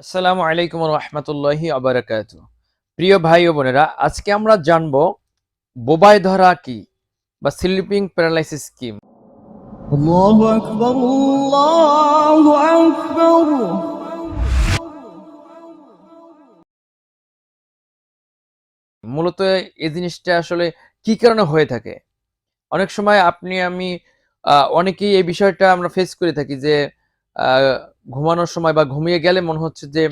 আসসালামু আলাইকুম রহমতুল্লাহি আবরাকাত প্রিয় ভাই ও বোনেরা আজকে আমরা জানব বোবাই ধরা কি বা স্লিপিং প্যারালাইসিস স্কিম মূলত এই জিনিসটা আসলে কি কারণে হয়ে থাকে? অনেক সময় আপনি আমি অনেকেই এই বিষয়টা আমরা ফেস করে থাকি যে ঘুমানোর সময় বা ঘুমিয়ে গেলে মনে হচ্ছে যে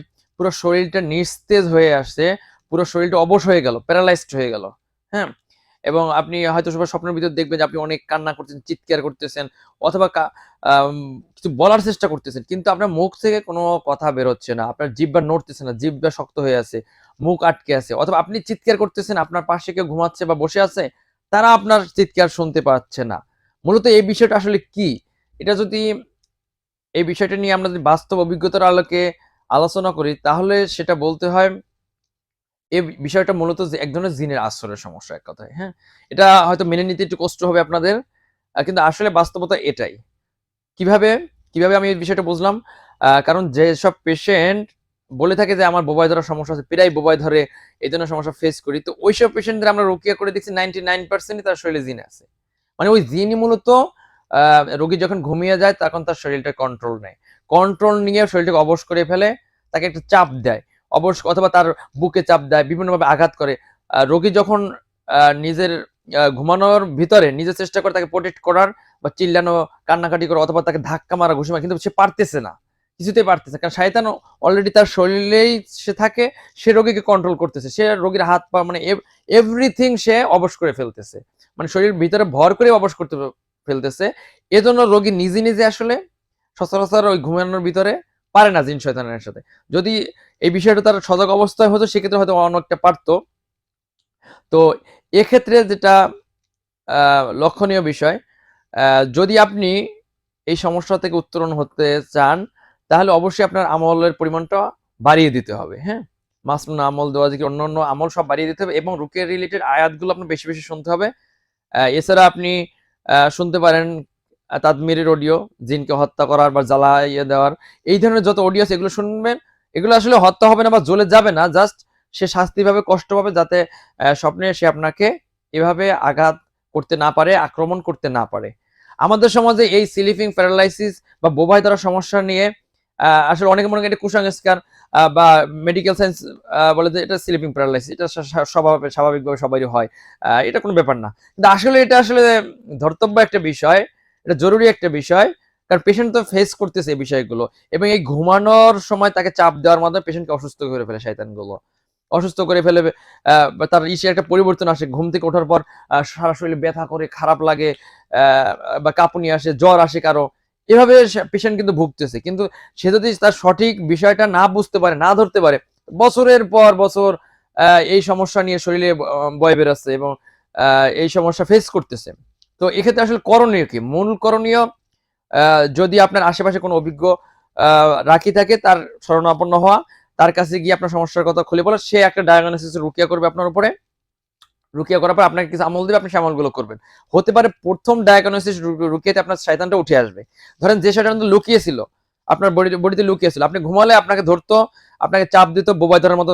পুরো শরীরটা নিস্তেজ হয়ে আসছে, পুরো শরীরটা অবশ হয়ে গেল প্যারালাইজড হয়ে গেল হ্যাঁ? এবং আপনি হয়তো সবার স্বপ্নের ভিতর দেখবেন যে আপনি অনেক কান্না করতেছেন চিৎকার করতেছেন অথবা কিছু বলার চেষ্টা করতেছেন, কিন্তু আপনার মুখ থেকে কোনো কথা বেরোচ্ছে না, আপনার জিব্বা নড়তেছে না, জিব্বা শক্ত হয়ে আছে, মুখ আটকে আছে, অথবা আপনি চিৎকার করতেছেন, আপনার পাশে কেউ ঘুমাচ্ছে বা বসে আছে, তারা আপনার চিৎকার শুনতে পাচ্ছে না। মূলত এই বিষয়টা আসলে কি? এটা যদি এই বিষয়টা নিয়ে আমরা যদি বাস্তব অভিজ্ঞতার আলোকে আলোচনা করি, তাহলে সেটা বলতে হয়, এই বিষয়টা মূলত এক ধরনের জিনের আশ্রয়ের সমস্যা এক কথায় হ্যাঁ? এটা হয়তো মেনে নিতে একটু কষ্ট হবে আপনাদের কিন্তু আসলে বাস্তবতা এটাই। কীভাবে? কীভাবে আমি এই বিষয়টা বুঝলাম? কারণ যেসব পেশেন্ট বলে থাকে যে আমার বোবাই ধরার সমস্যা আছে, প্রায় বোবাই ধরে এই ধরনের সমস্যা ফেস করি, তো ওইসব পেশেন্টদের আমরা রোকিয়া করে দেখছি নাইনটি নাইন পার্সেন্টই তার শরীরে জিন আছে। মানে ওই জিনই মূলত রোগী যখন ঘুমিয়ে যায়, তখন তার শরীরটা কন্ট্রোল নেয়। কন্ট্রোল নিয়ে শরীরটাকে অবশ করে ফেলে, তাকে একটা চাপ দেয়। অবশ অথবা তার বুকে চাপ দেয়, বিভিন্নভাবে আঘাত করে। রোগী যখন নিজের ঘুমানোর ভিতরে নিজে চেষ্টা করে তাকে প্রোটেক্ট করার বা চিল্লানো, কান্নাকাটি করে, অথবা তাকে ধাক্কা মারা, ঘুষি কিন্তু সে পারতেছে না। কিছুতেই পারতেছে কারণ শয়তান অলরেডি তার শরীরেই সে থাকে, সে রোগীকে কন্ট্রোল করতেছে। সে রোগীর হাত পা মানে এভরিথিং সে অবশ করে ফেলতেছে। মানে শরীর ভিতরে ভর করে অবশ করতে ফেলতেছে। এজন্য রোগী নিজে নিজে আসলে সচরাচর ওই ঘুমানোর ভিতরে পারে না জিন শয়তানের সাথে। যদি এই বিষয়টা তার সজাগ অবস্থায় হতো, সেক্ষেত্রে হয়তো অনেকটা পারতো। তো এক্ষেত্রে যেটা লক্ষণীয় বিষয় যদি আপনি এই সমস্যা থেকে উত্তরণ হতে চান, তাহলে অবশ্যই আপনার আমলের পরিমাণটা বাড়িয়ে দিতে হবে হ্যাঁ? মাসনুন আমল দেওয়া যে অন্য অন্য আমল সব বাড়িয়ে দিতে হবে এবং রুকের রিলেটেড আয়াতগুলো আপনার বেশি বেশি শুনতে হবে। এছাড়া আপনি শুনতে পারেন তাদমিরের অডিও জিনকে হত্যা করার বা জ্বালাইয়ে দেওয়ার। এই ধরনের যত অডিও আছে, এগুলো শুনবেন। এগুলো আসলে হত্যা হবে না বা জ্বলে যাবে না জাস্ট সে শাস্তি পাবে কষ্ট পাবে যাতে স্বপ্নে সে আপনাকে এভাবে আঘাত করতে না পারে, আক্রমণ করতে না পারে। আমাদের সমাজে এই স্লিপিং প্যারালাইসিস বা বোবাই ধরার সমস্যা নিয়ে আসলে অনেকে মনে করেন এটা কুসংস্কার বা মেডিকেল সায়েন্স বলে যে এটা স্লিপিং প্যারালাইসিস এটা স্বা- স্বা- স্বভাবে স্বাভাবিকভাবে সবারই হয়। এটা কোনো ব্যাপার না। কিন্তু আসলে এটা আসলে ধর্তব্য একটা বিষয়, এটা জরুরি একটা বিষয়, কারণ পেশেন্ট তো ফেস করতেছে এই বিষয়গুলো। এবং এই ঘুমানোর সময় তাকে চাপ দেওয়ার মাধ্যমে পেশেন্টকে অসুস্থ করে ফেলে শয়তানগুলো। অসুস্থ করে ফেলে তার ইসে একটা পরিবর্তন আসে। ঘুম থেকে ওঠার পর সারা শরীরে ব্যথা করে, খারাপ লাগে বা কাঁপুনি আসে, জ্বর আসে কারও। এভাবে পেশেন্ট কিন্তু ভুগতেছে। কিন্তু সে যদি তার সঠিক বিষয়টা না বুঝতে পারে, না ধরতে পারে, বছরের পর বছর এই সমস্যা নিয়ে শরীরে বয় বেরোচ্ছে এবং এই সমস্যা ফেস করতেছে। তো এক্ষেত্রে আসলে করণীয় কি? মূল করণীয় যদি আপনার আশেপাশে কোনো অভিজ্ঞ রাখি থাকে, তার শরণাপন্ন হওয়া, তার কাছে গিয়ে আপনার সমস্যার কথা খুলে বলা, সে একটা ডায়াগনোসিস রুকিয়া করবে আপনার উপরে। রুকিয়া করার পর আপনাকে কিছু আমল দিবে, আপনি সে আমলগুলো করবেন। হতে পারে প্রথম ডায়াগনোসিস রুকিয়াতে আপনার শয়তানটা উঠে আসবে। ধরেন যে শয়তান লুকিয়ে ছিল আপনার বডি, বডিতে লুকিয়ে ছিল আপনি ঘুমালে আপনাকে ধরতো, আপনাকে চাপ দিত বোবাই ধরার মতো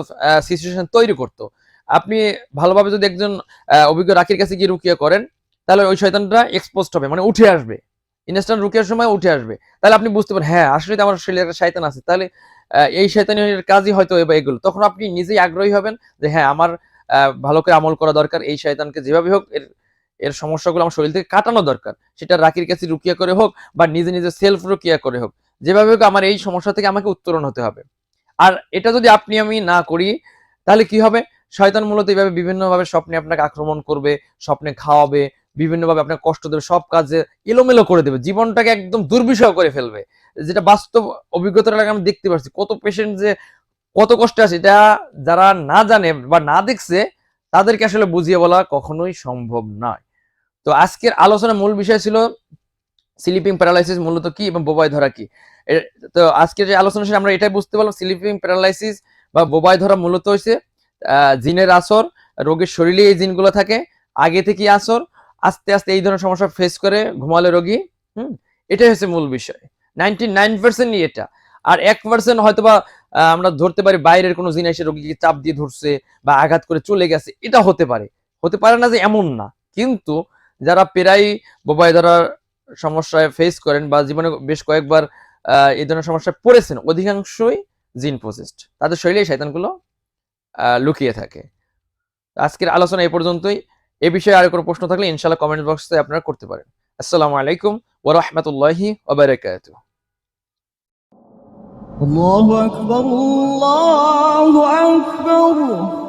সিচুয়েশন তৈরি করতো। আপনি ভালোভাবে যদি একজন অভিজ্ঞ রাখির কাছে গিয়ে রুকিয়া করেন, তাহলে ওই শয়তানটা এক্সপোজড হবে মানে উঠে আসবে। ইনস্ট্যান্ট রুকিয়ার সময় উঠে আসবে। তাহলে আপনি বুঝতে পারেন হ্যাঁ আসলে আমার শরীরে একটা শয়তান আছে। তাহলে এই শয়তানের কাজই হয়তো এগুলো। তখন আপনি নিজেই আগ্রহী হবেন যে হ্যাঁ আমার ভালো করে আমল করা দরকার, এই শয়তানকে যেভাবে হোক এর এর সমস্যাগুলো আমার শরীর থেকে কাটানো দরকার। সেটা রাকির কাছে রুকিয়া করে হোক বা নিজে নিজে সেলফ রুকিয়া করে হোক। যেভাবে হোক আমার এই সমস্যা থেকে আমাকে উত্তরণ হতে হবে। আর এটা যদি আপনি আমি না করি, তাহলে কি হবে? শয়তান মূলত এইভাবে বিভিন্নভাবে স্বপ্নে আপনাকে আক্রমণ করবে, স্বপ্নে খাওয়াবে, বিভিন্নভাবে আপনাকে কষ্ট দেবে, সব কাজে এলোমেলো করে দেবে। জীবনটাকে একদম দুর্বিষহ করে ফেলবে। যেটা বাস্তব অভিজ্ঞতার আগে আমি দেখতে পাচ্ছি কত পেশেন্ট যে কত কষ্টে আছে এটা যারা না জানে বা না দেখছে তাদেরকে আসলে বুঝিয়ে বলা কখনোই সম্ভব নয়। তো আজকের আলোচনার মূল বিষয় ছিল স্লিপিং প্যারালাইসিস মূলত কি এবং বোবাই ধরা কি। তো আজকের যে আলোচনা শেষে আমরা এটাই বুঝতে পারলাম স্লিপিং প্যারালাইসিস বা বোবাই ধরা মূলত হচ্ছে জিনের আসর রোগীর শরীরে এই জিনগুলো থাকে আগে থেকে আসর আস্তে আস্তে এই ধরনের সমস্যা ফেস করে ঘুমালে রোগী হুম এটাই হচ্ছে মূল বিষয়। নাইনটি নাইন পার্সেন্টই এটা। আর এক পার্সেন্ট হয়তোবা আহ, আমরা ধরতে পারি বাইরের কোনো জিনিস রোগীকে চাপ দিয়ে ধরছে বা আঘাত করে চলে গেছে। এটা হতে পারে। হতে পারে না যে এমন না। কিন্তু যারা প্রায় বোবাই ধরার সমস্যায় ফেস করেন বা জীবনে বেশ কয়েকবার আহ, এই ধরনের সমস্যায় পড়েছেন অধিকাংশই জিন পজিস্ট তাদের শরীরে শয়তানগুলো লুকিয়ে থাকে। আজকের আলোচনা এই পর্যন্তই। এ বিষয়ে আর কোনো প্রশ্ন থাকলে ইনশাল্লাহ কমেন্ট বক্সে আপনারা করতে পারেন। আসসালামু আলাইকুম ওয়া রাহমাতুল্লাহি ওয়া বারাকাতুহু। الله أكبر الله أكبر.